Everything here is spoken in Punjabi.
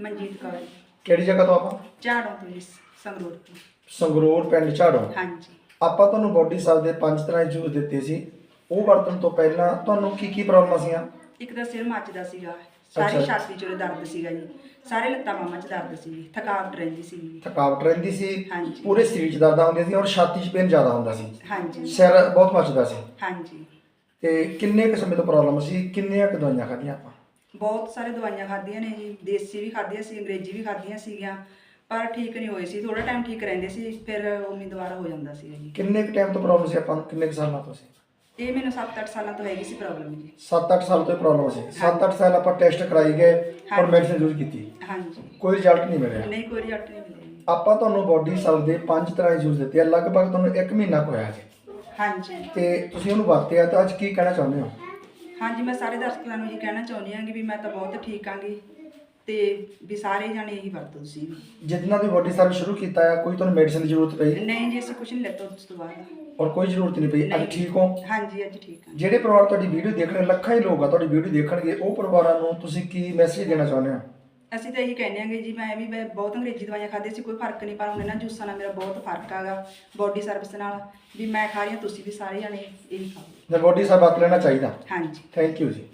ਮਨਜੀਤ ਕੌਰ। ਕਿਹੜੀ ਜਗ੍ਹਾ ਤੋਂ ਆਪਾਂ? ਝਾੜੋਂ ਜੀ ਸੰਗਰੂਰ ਤੋਂ। ਸੰਗਰੂਰ ਪਿੰਡ ਝਾੜੋ। ਹਾਂਜੀ। ਆਪਾਂ ਤੁਹਾਨੂੰ ਬੋਡੀ ਸਾਲ ਦੇ ਪੰਜ ਤਰ੍ਹਾਂ ਦੇ ਜੂਸ ਦਿੱਤੇ ਸੀ। ਉਹ ਵਰਤਣ ਤੋਂ ਪਹਿਲਾਂ ਤੁਹਾਨੂੰ ਕੀ ਕੀ ਪ੍ਰੋਬਲਮ ਸੀਆਂ? ਇੱਕ ਤਾਂ ਸਿਰ ਮੱਚਦਾ ਸੀਗਾ। ਅੱਛਾ। ਸਾਰੀ ਛਾਤੀ ਚੋਂ ਦਰਦ ਸੀਗਾ ਜੀ। ਸਾਰੇ ਲੱਤਾਂ ਬਾਹਾਂ 'ਚ ਦਰਦ ਸੀ ਜੀ ਥਕਾਵਟ ਰਹਿੰਦੀ ਸੀ ਜੀ ਥਕਾਵਟ ਰਹਿੰਦੀ ਸੀ। ਹਾਂਜੀ। ਪੂਰੇ ਸਰੀਰ 'ਚ ਦਰਦਾਂ ਹੁੰਦੀਆਂ ਸੀ ਔਰ ਛਾਤੀ 'ਚ ਪੇਨ ਜ਼ਿਆਦਾ ਹੁੰਦਾ ਸੀ। ਹਾਂਜੀ। ਸਿਰ ਬਹੁਤ ਮੱਚਦਾ ਸੀ। ਹਾਂਜੀ। ਤੇ ਕਿੰਨੇ ਕਿਸਮ ਤੋਂ ਪ੍ਰੋਬਲਮ ਸੀ? ਕਿੰਨੀਆਂ ਕੁ ਦਵਾਈਆਂ ਖਾਧੀਆਂ ਆਪਾਂ? ਬਹੁਤ ਸਾਰੇ ਦਵਾਈਆਂ ਖਾਧੀਆਂ ਨੇ ਜੀ ਦੇਸੀ ਵੀ ਖਾਧੀਆਂ ਸੀ ਅੰਗਰੇਜ਼ੀ ਵੀ ਖਾਧੀਆਂ ਸੀਗੀਆਂ ਪਰ ਠੀਕ ਨਹੀਂ ਹੋਏ ਸੀ ਥੋੜਾ ਟਾਈਮ ਠੀਕ ਰਹਿੰਦੇ ਸੀ ਫਿਰ ਉਮੀ ਦੁਬਾਰਾ ਹੋ ਜਾਂਦਾ ਸੀਗਾ ਜੀ। ਕਿੰਨੇ ਕੁ ਟਾਈਮ ਤੋਂ ਪ੍ਰੋਬਲਮ ਸੀ ਆਪਾਂ ਨੂੰ? ਕਿੰਨੇ ਕੁ ਸਾਲਾਂ ਤੋਂ ਸੀ? ਇਹ ਮੈਨੂੰ 7-8 ਸਾਲਾਂ ਤੋਂ ਹੈਗੀ ਸੀ ਪ੍ਰੋਬਲਮ ਜੀ। 7-8 ਸਾਲ ਤੋਂ ਪ੍ਰੋਬਲਮ ਸੀ। 7-8 ਸਾਲ ਆਪਾਂ ਟੈਸਟ ਕਰਾਈ ਗਏ ਔਰ। ਮੈਡੀਸਿਨ ਯੂਜ਼ ਕੀਤੀ। ਹਾਂਜੀ। ਕੋਈ ਰਿਜ਼ਲਟ ਨਹੀਂ ਮਿਲਿਆ। ਨਹੀਂ ਕੋਈ ਰਿਜ਼ਲਟ ਨਹੀਂ ਮਿਲਿਆ ਜੀ। ਆਪਾਂ ਤੁਹਾਨੂੰ ਬੋਡੀ ਸਲ ਦੇ ਪੰਜ ਤਰ੍ਹਾਂ ਯੂਜ਼ ਦਿੱਤੇ ਆ। ਲਗਭਗ ਤੁਹਾਨੂੰ 1 ਮਹੀਨਾ ਕੁ ਹੋਇਆ ਜੀ। ਹਾਂਜੀ। ਤੇ ਤੁਸੀਂ ਉਹਨੂੰ ਵਰਤਿਆ ਤਾਂ ਅੱਜ ਕੀ ਕਹਿਣਾ ਚਾਹੁੰਦੇ ਹੋ? ਹਾਂਜੀ ਮੈਂ ਸਾਰੇ ਦਰਸ਼ਕਾਂ ਨੂੰ ਇਹ ਕਹਿਣਾ ਚਾਹੁੰਦੀ ਹਾਂ ਕਿ ਵੀ ਮੈਂ ਤਾਂ ਬਹੁਤ ਠੀਕ ਆਂਗੀ ਤੇ ਵੀ ਸਾਰੇ ਜਾਣੇ ਇਹੀ ਵਰਤੋ ਤੁਸੀਂ ਵੀ। ਜਿੰਨਾ ਦੀ ਬੋਡੀ ਸਰਵਿਸ ਸ਼ੁਰੂ ਕੀਤਾ ਹੈ ਕੋਈ ਤੁਹਾਨੂੰ ਮੈਡੀਸਿਨ ਦੀ ਜ਼ਰੂਰਤ ਪਈ? ਨਹੀਂ ਜੀ ਅਸੀਂ ਕੁਝ ਨਹੀਂ ਲੈਤਾ ਉਸ ਤੋਂ ਬਾਅਦ। ਔਰ ਕੋਈ ਜ਼ਰੂਰਤ ਨਹੀਂ ਪਈ? ਅੱਜ ਨਹੀਂ। ਠੀਕ ਹੋ? ਹਾਂਜੀ ਅੱਜ ਠੀਕ ਹਾਂ। ਜਿਹੜੇ ਪਰਿਵਾਰ ਤੁਹਾਡੀ ਵੀਡੀਓ ਦੇਖਣ ਲੱਖਾਂ ਹੀ ਲੋਕ ਆ ਤੁਹਾਡੀ ਵੀਡੀਓ ਦੇਖਣਗੇ ਉਹ ਪਰਿਵਾਰਾਂ ਨੂੰ ਤੁਸੀਂ ਕੀ ਮੈਸੇਜ ਦੇਣਾ ਚਾਹੁੰਦੇ ਹੋ? ਅਸੀਂ ਤਾਂ ਇਹੀ ਕਹਿੰਦੇ ਆਂਗੇ ਜੀ ਮੈਂ ਵੀ ਬਹੁਤ ਅੰਗਰੇਜ਼ੀ ਦਵਾਈਆਂ ਖਾਧੀ ਸੀ ਕੋਈ ਫ਼ਰਕ ਨਹੀਂ ਪਰ ਹੁਣ ਇਹਨਾਂ ਜੂਸਾਂ ਨਾਲ ਮੇਰਾ ਬਹੁਤ ਫ਼ਰਕ ਆਗਾ ਬੋਡੀ ਸਰਵਿਸ ਨਾਲ ਵੀ ਮੈਂ ਖਾ ਰਹੀ ਹਾਂ ਤੁਸੀਂ ਵੀ ਸਾਰੇ ਜਾਣੇ ਇਹੀ ਖਾਓ ਜਾਂ ਬੋਡੀ ਵਰਤ ਲੈਣਾ ਚਾਹੀਦਾ। ਹਾਂਜੀ। ਥੈਂਕ ਯੂ ਜੀ।